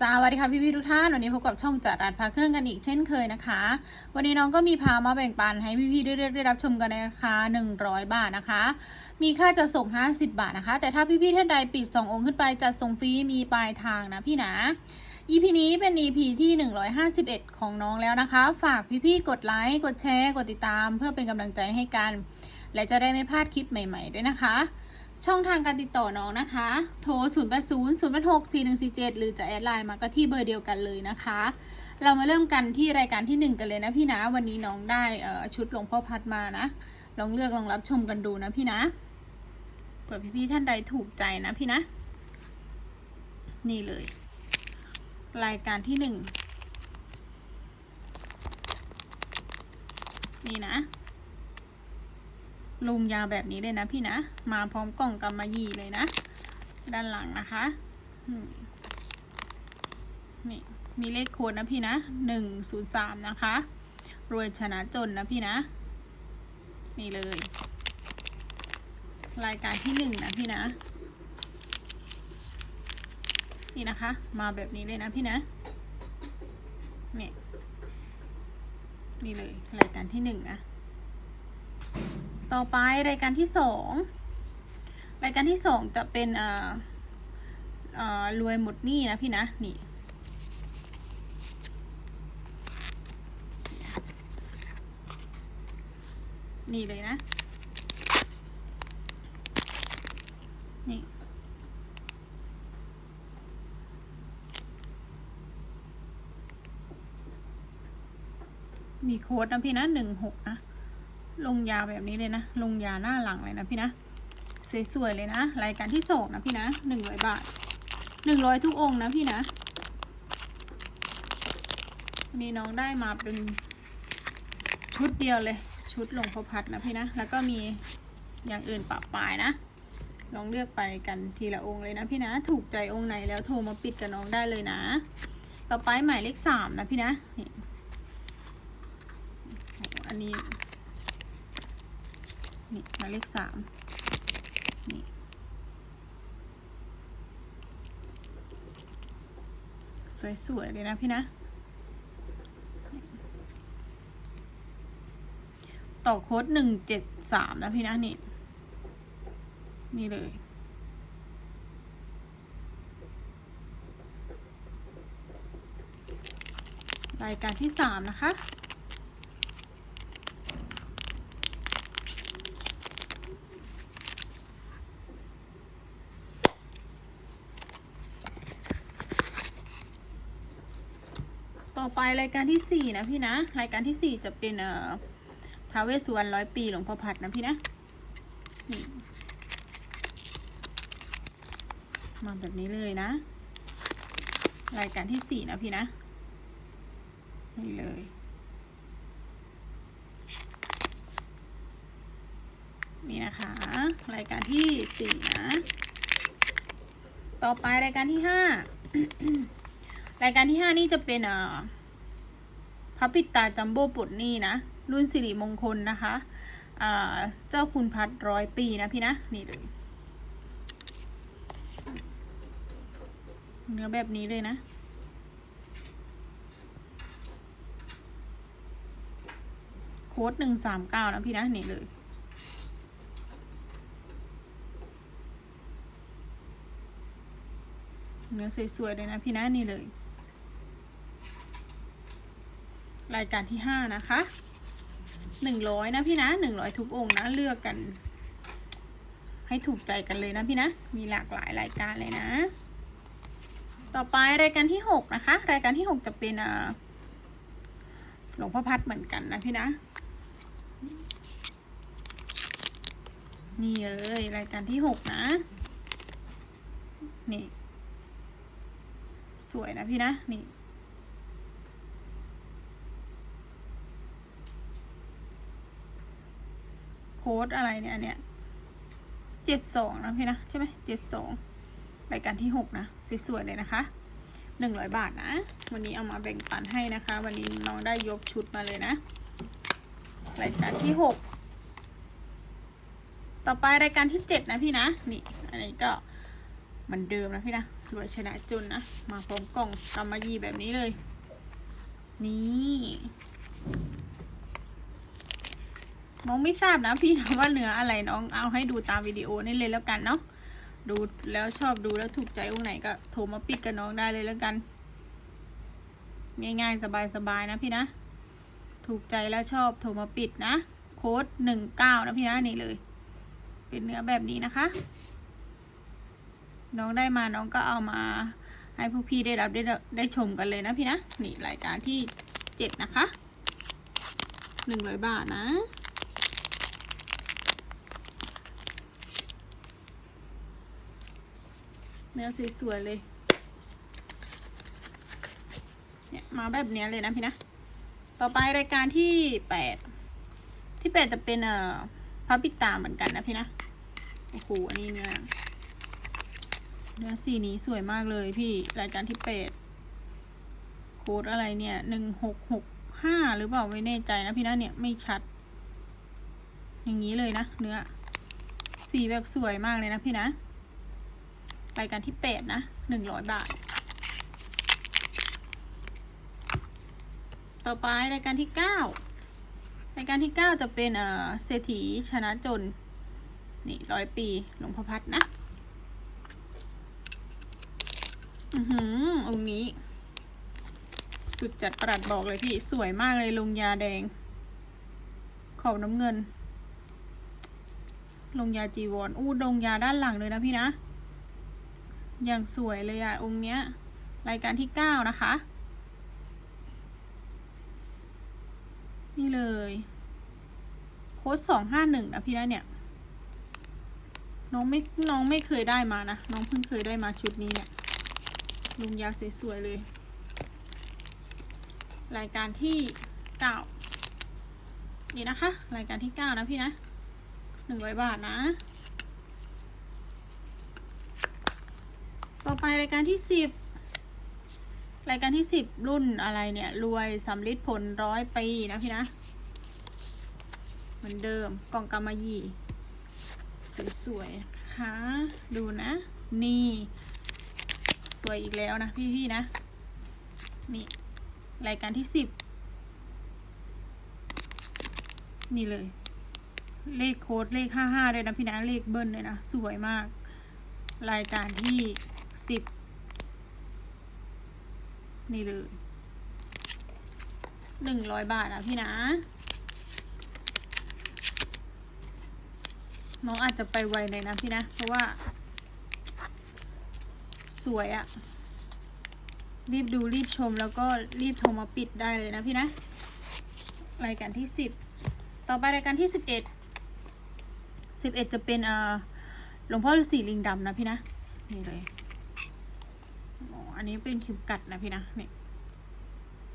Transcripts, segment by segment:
สวัสดีค่ะพี่พี่ทุกท่านวันนี้พบกับช่องจัดรัดพาเครื่องกันอีกเช่นเคยนะคะ วันนี้น้องก็มีพามาแบ่งปันให้พี่พี่ได้ได้รับชมกันในราคา100 บาทนะคะ มีค่าจัดส่ง 50 บาทนะคะ แต่ถ้าพี่พี่ท่านใดปิด 2 องค์ขึ้นไปจัดส่งฟรีมีปลายทางนะพี่นะ EP นี้เป็น EP ที่ 151 ของน้องแล้วนะคะ ฝากพี่ๆกดไลค์กดแชร์กดติดตาม เพื่อเป็นกำลังใจให้กัน และจะได้ไม่พลาดคลิปใหม่ ๆ ด้วยนะคะ ช่องทางการติดต่อน้องนะคะ โทร 0 8 0 0 8 6 4 1 4 7 หรือจะแอดไลน์มาก็ที่เบอร์เดียวกันเลยนะคะ เรามาเริ่มกันที่รายการที่ 1 กันเลยนะพี่นะ วันนี้น้องได้เชุดหลวงพ่อพัดมานะ ลองเลือกลองรับชมกันดูนะพี่นะเผื่อพี่ๆท่านใดถูกใจนะพี่นะ นี่เลย รายการที่หนึ่งนี่นะ ลุงยาแบบนี้เลยนะพี่นะ มาพร้อมกล่องกำมะยี่เลยนะ ด้านหลังนะคะนี่มีเลขโค้ดนะพี่นะหนึ่งศูนย์สามนะคะ รวยชนะจนนะพี่นะ นี่เลย รายการที่หนึ่งนะพี่นะ นี่นะคะ มาแบบนี้เลยนะพี่นะนี่นี่เลยรายการที่หนึ่งนะ ต่อไปรายการที่สองรายการที่สองจะเป็นเอ่อเอ่อรวยหมดหนี้นะพี่นะนี่นี่เลยนะ นี่ มีโค้ดนะพี่นะหนึ่งหกนะ ลงยาแบบนี้เลยนะ ลงยาหน้าหลังเลยนะพี่นะ สวยๆเลยนะ รายการที่สองนะพี่นะหนึ่งร้อยบาทหนึ่งร้อยทุกองนะพี่นะวันนี้น้องได้มาเป็นชุดเดียวเลย ชุดหลวงพ่อพัดนะพี่นะ แล้วก็มีอย่างอื่นปะปายนะ ลองเลือกไปกันทีละองค์เลยนะพี่นะ ถูกใจองค์ไหนแล้วโทรมาปิดกับน้องได้เลยนะ ต่อไปหมายเลขสามนะพี่นะ อันนี้ นี่หมายเลขสามนี่สวยๆเลยนะพี่นะ ต่อโค้ดหนึ่งเจ็ดสามนะพี่นะนี่ นี่เลยรายการที่สามนะคะ อไปรายการที่สี่นะพี่นะ รายการที่สี่จะเป็นเอ่อท้าเวสุวรรณร้อยปีหลวงพ่อพัดนะพี่นะนี่มาแบบนี้เลยนะ รายการที่สี่นะพี่นะนี่เลยนี่นะคะ รายการที่สี่นะ ต่อไปรายการที่ห้ารายการที่ห้านี่จะเป็นเอ่อ พระปิดตาจัมโบ้ปลดหนี้นะ รุ่นสิริมงคลนะคะเจ้าคุณพัดร้อยปีนะพี่นะ นี่เลยเนื้อแบบนี้เลยนะ โค้ดหนึ่งสามเก้านะพี่นะ นี่เลยเนื้อสวยๆเลยนะพี่นะ นี่เลย รายการที่ห้านะคะหนึ่งร้อยนะพี่นะหนึ่งร้อยทุกองค์นะเลือกกัน ให้ถูกใจกันเลยนะพี่นะ มีหลากหลายรายการเลยนะ ต่อไปรายการที่หกนะคะ รายการที่หกจะเป็นหลวงพ่อพัดเหมือนกันนะพี่นะ นี่เลยรายการที่หกนะ นี่ สวยนะพี่นะ นี่ ค้ดอะไรเนี่ยอันเนี้ยเจ็ดสองนะพี่นะใช่ไหมเจ็ดสองรายการที่หกนะสวยๆเลยนะคะหนึ่งร้อยบาทนะ วันนี้เอามาแบ่งปันให้นะคะ วันนี้น้องได้ยกชุดมาเลยนะ รายการที่หกต่อไปรายการที่เจ็ดนะพี่นะนี่อันนี้ก็เหมือนเดิมนะพี่นะรวยชนะจุนนะมาพร้อมกล่องกำมะยี่แบบนี้เลย นี่ น้องไม่ทราบนะพี่นะว่าเนื้ออะไรน้องเอาให้ดูตามวิดีโอนี่เลยแล้วกันเนาะดูแล้วชอบดูแล้วถูกใจองค์ไหนก็โทรมาปิดกับน้องได้เลยแล้วกัน ง่ายๆ สบายๆนะพี่นะ ถูกใจแล้วชอบโทรมาปิดนะ โค้ดหนึ่งเก้านะพี่นะนี่เลย เป็นเนื้อแบบนี้นะคะ น้องได้มาน้องก็เอามา ให้พวกพี่ได้รับได้ได้ชมกันเลยนะพี่นะ นี่รายการที่เจ็ดนะคะหนึ่งร้อยบาทนะ เนื้อสวยๆเลย เนี่ยมาแบบเนี้ยเลยนะพี่นะ ต่อไปรายการที่แปด ที่แปดจะเป็นเอ่อพระปิตาเหมือนกันนะพี่นะ โอ้โห อันนี้เนื้อเนื้อสีนี้สวยมากเลยพี่ รายการที่แปดโค้ดอะไรเนี่ยหนึ่งหกหกห้าหรือเปล่าไม่แน่ใจนะพี่นะเนี่ยไม่ชัด อย่างนี้เลยนะเนื้อ สีแบบสวยมากเลยนะพี่นะ รายการที่แปดนะหนึ่งร้อยบาท ต่อไปรายการที่เก้ารายการที่เก้าจะเป็นเอ่อเศรษฐีชนะจน นี่ร้อยปีหลวงพ่อพัดนะ อือหือองค์นี้ สุดจัดประหลัดบอกเลยพี่ สวยมากเลยลงยาแดง ขอบน้ำเงิน ลงยาจีวร อู้ลงยาด้านหลังเลยนะพี่นะ อย่างสวยเลยอะองค์เนี้ย รายการที่เก้านะคะ นี่เลย โค้ดสองห้าหนึ่งนะพี่นะเนี่ย น้องไม่ น้องไม่เคยได้มานะ น้องเพิ่งเคยได้มาชุดนี้เนี่ยลุงยาวสวยๆเลย รายการที่เก้านี่นะคะ รายการที่เก้านะพี่นะหนึ่งร้อยบาทนะ ต่อไปรายการที่สิบรายการที่สิบรุ่นอะไรเนี่ย รวยสำลิดผลร้อยปีนะพี่นะ เหมือนเดิมกล่องกำมะหยี่ สวยๆนะคะดูนะ นี่ สวยอีกแล้วนะพี่ๆนะ นี่รายการที่สิบนี่เลย เลขโค้ดเลขห้าห้าเลยนะพี่นะ เลขเบิ้ลเลยนะ สวยมาก รายการที่ สิบนี่เลยหนึ่งร้อยบาทนะพี่นะ น้องอาจจะไปไวเลยนะพี่นะ เพราะว่า สวยอะรีบดูรีบชมแล้วก็รีบโทรมาปิดได้เลยนะพี่นะ รายการที่สิบต่อไปรายการที่สิบเอ็ดสิบเอ็ดจะเป็นเอ่อหลวงพ่อฤาษีลิงดำนะพี่นะ นี่เลย อันนี้เป็นเข็มกัดนะพี่นะนี่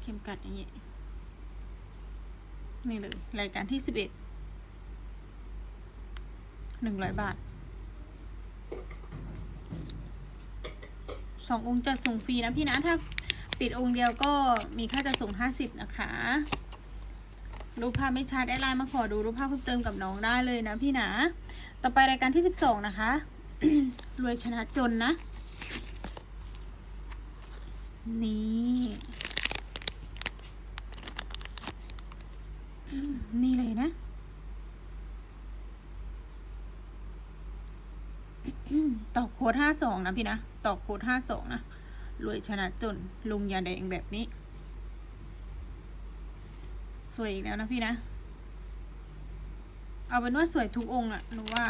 เข็มกัดอย่างนี้นี่เลยรายการที่สิบเอ็ดหนึ่งร้อยบาทสององค์จะส่งฟรีนะพี่นะถ้าปิดองค์เดียวก็มีค่าจะส่งห้าสิบนะคะรูปภาพไม่ชัดแอดไลน์มาขอดูรูปภาพเพิ่มเติมกับน้องได้เลยนะพี่นะ ต่อไปรายการที่สิบสองนะคะ รวยชนะจนนะ นี่ นี่เลยนะ ต่อโค้ดห้าสองนะพี่นะ ต่อโค้ดห้าสองนะ รวยชนะจน ลุงยาแดงแบบนี้ สวยอีกแล้วนะพี่นะ เอาเป็นว่าสวยทุกองค์อะหนูว่า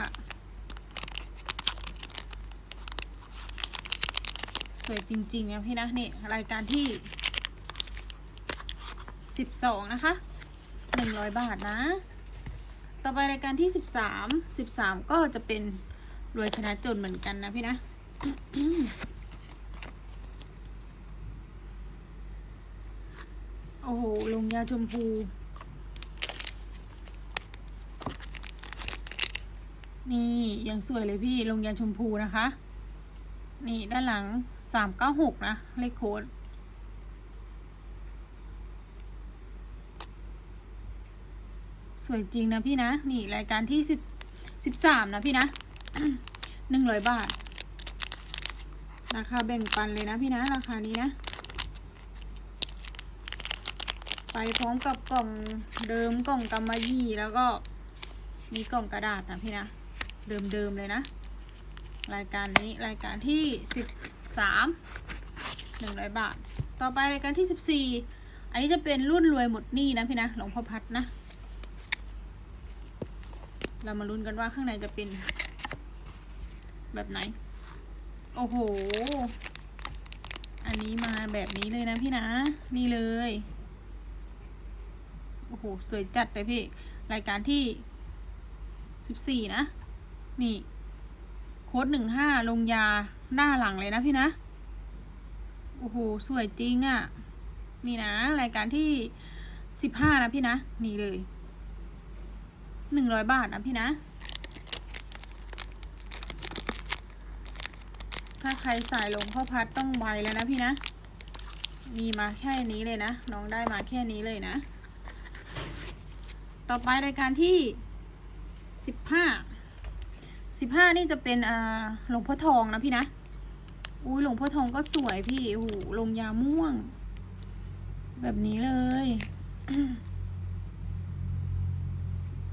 วยจริงๆนะพี่นะนี่รายการที่สิบสองนะคะหนึ่งร้อยบาทนะ ต่อไปรายการที่สิบสามสิบสามก็จะเป็นรวยชนะจนเหมือนกันนะพี่นะโอ้โหลงยาชมพูนี่ยังสวยเลยพี่ลงยาชมพูนะคะ นี่ด้านหลังสามเก้าหกนะ เลขโค้ดสวยจริงนะพี่นะ นี่รายการที่สิบสิบสามนะพี่นะหนึ่งร้อยบาท ราคาแบ่งปันเลยนะพี่นะ ราคานี้นะ ไปพร้อมกับกล่องเดิมกล่องกำมะหยี่แล้วก็มีกล่องกระดาษนะพี่นะ เดิมๆเลยนะ รายการนี้รายการที่สิบสามหนึ่งร้อยบาท ต่อไปรายการที่สิบสี่อันนี้จะเป็นรุ่นรวยหมดหนี้นะพี่นะหลวงพ่อพัดนะ เรามาลุ้นกันว่าข้างในจะเป็น แบบไหน โอ้โห อันนี้มาแบบนี้เลยนะพี่นะ นี่เลย โอ้โห สวยจัดเลยพี่ รายการที่สิบสี่นะ นี่ โค้ดหนึ่งห้าลงยาหน้าหลังเลยนะพี่นะ โอ้โห สวยจริงอะ่ะ นี่นะ รายการที่สิบห้านะพี่นะ นี่เลยหนึ่งร้อยบาทนะพี่นะ ถ้าใครสายลงพ่อพัดต้องไวแล้วนะพี่นะ มีมาแค่นี้เลยนะ น้องได้มาแค่นี้เลยนะ ต่อไปรายการที่สิบห้า สิบห้านี่จะเป็นอ่าหลวงพ่อทองนะพี่นะ อุ้ยหลวงพ่อทองก็สวยพี่โอ้โหลงยาม่วง แบบนี้เลย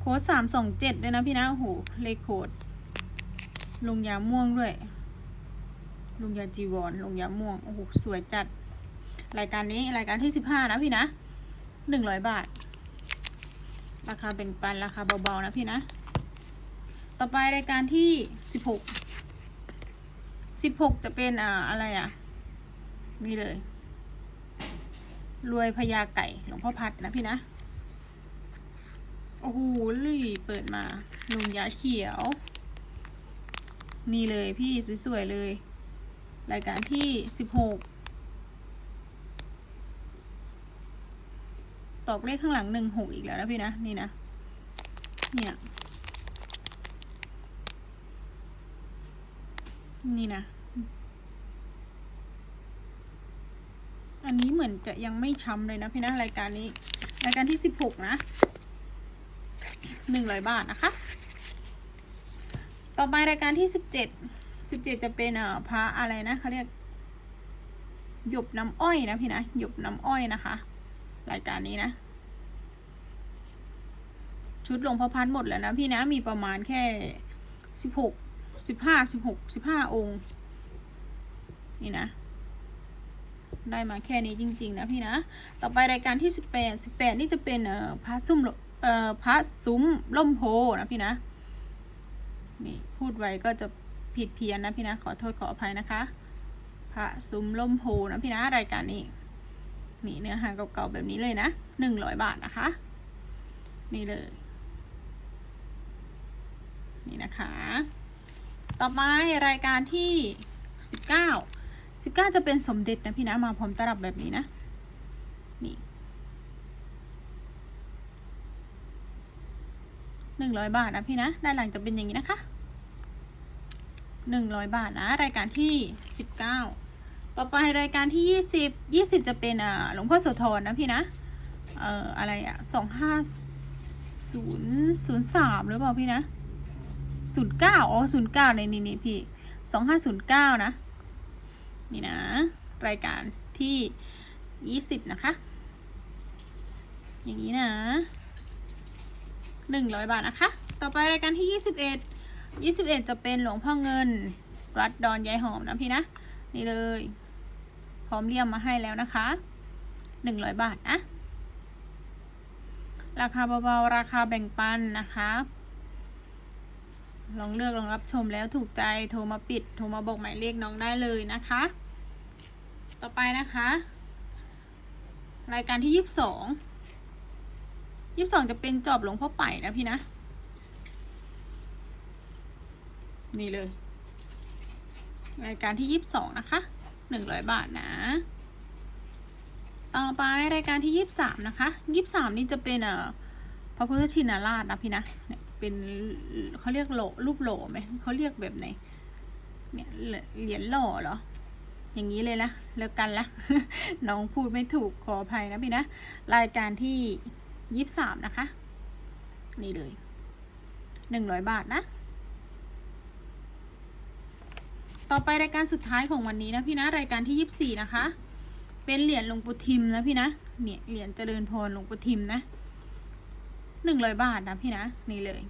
โค้ดสามสองเจ็ดเลยนะพี่นะโอ้โหเลขโค้ดลงยาม่วงด้วยลงยาจีวรลงยาม่วงโอ้โหสวยจัด รายการนี้รายการที่สิบห้านะพี่นะหนึ่งร้อยบาท ราคาเป็นปันราคาเบาๆนะพี่นะ ต่อไปรายการที่สิบหกสิบหกจะเป็นอ่าอะไรอะ นี่เลย รวยพญาไก่หลวงพ่อพัดนะพี่นะ โอ้โหลุยเปิดมาลุงยาเขียว นี่เลยพี่สวยๆเลย รายการที่สิบหกตอกเลขข้างหลังหนึ่งหกอีกแล้วนะพี่นะ นี่นะ เนี่ย นี่นะ อันนี้เหมือนจะยังไม่ช้ำเลยนะพี่นะรายการนี้ รายการที่สิบหกนะหนึ่งร้อยบาทนะคะ ต่อไปรายการที่สิบเจ็ดสิบเจ็ดจะเป็นอ่อพระอะไรนะเขาเรียกหยบน้ำอ้อยนะพี่นะหยบน้ำอ้อยนะคะ รายการนี้นะ ชุดหลวงพ่อพันหมดแล้วนะพี่นะมีประมาณแค่สิบหก สิบห้าสิบหกสิบห้าองค์ นี่นะ ได้มาแค่นี้จริง ๆ นะพี่นะ ต่อไปรายการที่สิบแปดสิบแปดนี่จะเป็นเอ่อพระซุ้มลเอ่อพระซุ้มล่มโพนะพี่นะ นี่พูดไว้ก็จะผิดเพี้ยนนะพี่นะ ขอโทษขออภัยนะคะ พระซุ้มล่มโพนะพี่นะรายการนี้นี่เนื้อหาเก่าๆแบบนี้เลยนะหนึ่งร้อยบาทนะคะ นี่เลย นี่นะคะ ต่อไปรายการที่สิบเก้าสิบเก้าจะเป็นสมเด็จนะพี่นะมาพร้อมตลับแบบนี้นะ นี่หนึ่งร้อยบาทนะพี่นะด้านหลังจะเป็นอย่างนี้นะคะหนึ่งร้อยบาทนะ รายการที่สิบเก้าต่อไปรายการที่ยี่สิบยี่สิบจะเป็นอ่าหลวงพ่อโสธรนะพี่นะเอ่ออะไรอะสองห้าศูนย์ศูนย์สามหรือเปล่าพี่นะ ศูนย์เก้าอ๋อศูนย์เก้าในนี่นี่พี่สองห้าศูนย์เก้านะ นี่นะ รายการที่ยี่สิบนะคะ อย่างนี้นะหนึ่งร้อยบาทนะคะ ต่อไปรายการที่ยี่สิบเอ็ดยี่สิบเอ็ดจะเป็นหลวงพ่อเงินวัดดอนยายหอมนะพี่นะ นี่เลย พร้อมเรียมมาให้แล้วนะคะหนึ่งร้อยบาทนะราคาเบาๆ ราคาแบ่งปันนะคะ ลองเลือกลองรับชมแล้วถูกใจโทรมาปิด โทรมาบอกหมายเลขน้องได้เลยนะคะ ต่อไปนะคะ รายการที่ยี่สิบสองยี่สิบสองจะเป็นจอบหลวงพ่อไป่นะพี่นะ นี่เลย รายการที่ยี่สิบสองนะคะหนึ่งร้อยบาทนะ ต่อไปรายการที่ยี่สิบสามนะคะยี่สิบสามนี่จะเป็นเอ่อพระพุทธชินราชนะพี่นะเนี่ย เป็นเขาเรียกโหลรูปโหลไหมเขาเรียกแบบไหน เนี่ยเหรียญหล่อเหรอ อย่างนี้เลยนะแล้วกันละน้องพูดไม่ถูกขออภัยนะพี่นะ รายการที่ยี่สิบสามนะคะ นี่เลยหนึ่งร้อยบาทนะ ต่อไปรายการสุดท้ายของวันนี้นะพี่นะรายการที่ยี่สิบสี่นะคะ เป็นเหรียญหลวงปู่ทิมนะพี่นะเนี่ยเหรียญเจริญพรหลวงปู่ทิมนะ หนึ่งร้อยบาทนะพี่นะ นี่เลย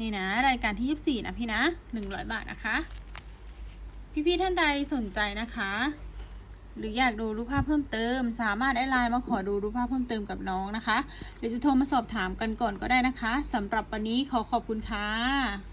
นี่นะ รายการที่ยี่สิบสี่นะพี่นะหนึ่งร้อยบาทนะคะ พี่ๆท่านใดสนใจนะคะ หรืออยากดูรูปภาพเพิ่มเติม สามารถได้ไลน์มาขอดูรูปภาพเพิ่มเติมกับน้องนะคะหรือจะโทรมาสอบถามกันก่อนก็ได้นะคะสำหรับวันนี้ขอขอบคุณค่ะ